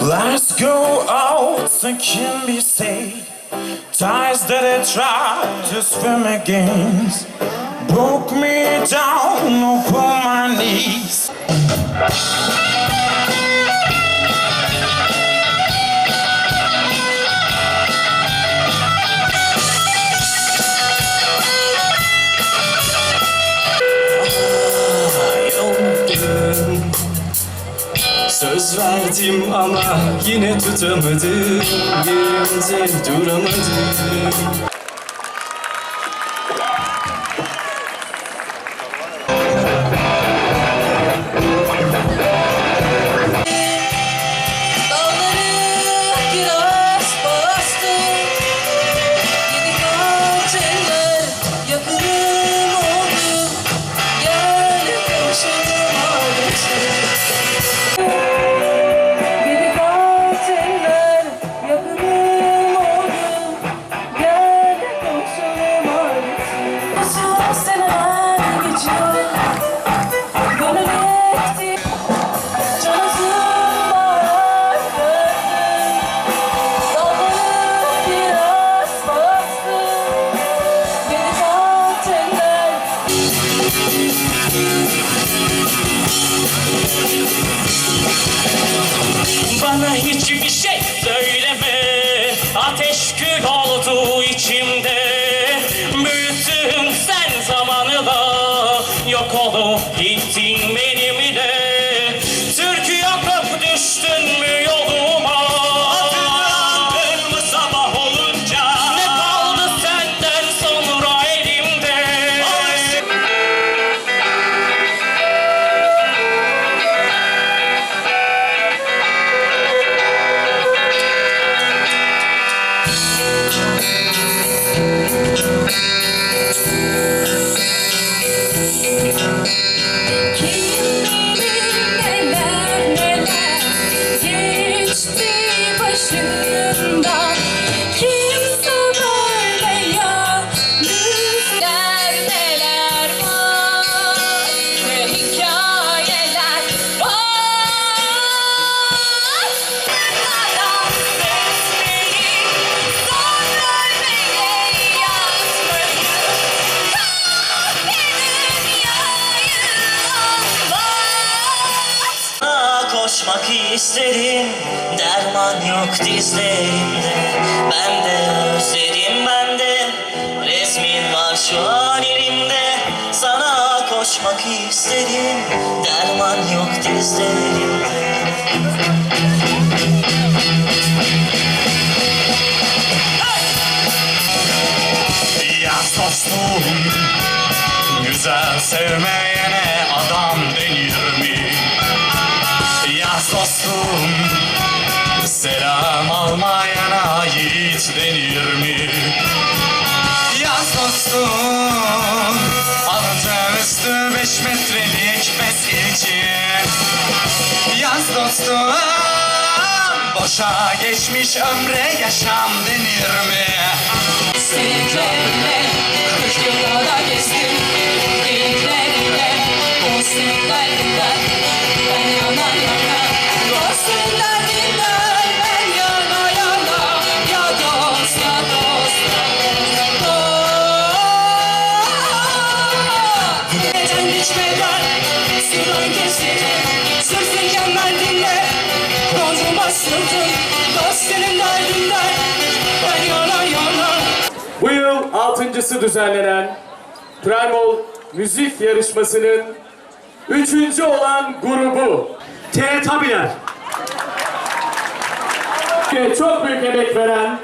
Let's go out and can be saved. Ties that I tried to swim against broke me down upon my knees. Verdim ama yine tutamadım. Yerimde duramadım Bana hiçbir şey söyleme. Ateş kül oldu içimde до кого і ці koşmak isterim Derman yok dizlerimde Ben de özledim ben de Resmin var şu an elimde. Sana koşmak isterim Derman yok dizlerimde Yaz dostum Güzel sevmeyene adam denir mi? Dostum Selam almayana yiğit denir mi? Yaz dostum Alınca üstü beş metrelik için Yaz dostum Boşa geçmiş ömre yaşam denir mi? Sevgilerle kırk yıllara Kolum asıldım Dostların derdinden Ben yana yana. Bu yıl altıncısı düzenlenen Primol Müzik Yarışması'nın üçüncü olan grubu. TRT Haber. Çok büyük emek veren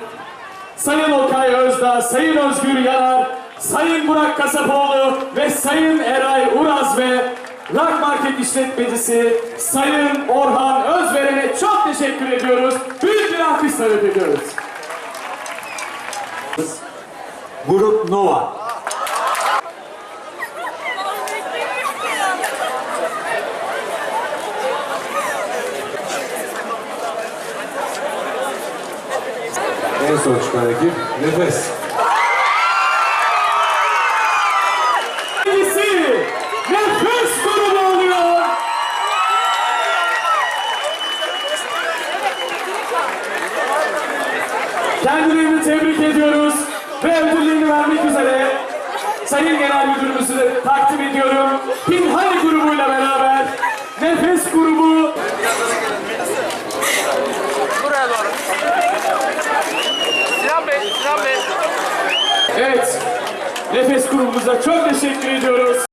Sayın Okay Özdağ, Sayın Özgür Yanar, Sayın Burak Kasapoğlu ve Sayın Eray Uraz ve Rock Market işletmecisi Sayın Orhan Özveren'e çok teşekkür ediyoruz. Büyük bir alkış talep ediyoruz. Grup Nova. en son çıkan ekip Nefes. Kendilerini tebrik ediyoruz ve ödüllerini vermek üzere Sayın Genel Müdürümüzü takdim ediyorum. Pinhani grubuyla beraber Nefes grubu Sinan Bey, Sinan Bey. Evet Nefes grubumuza çok teşekkür ediyoruz.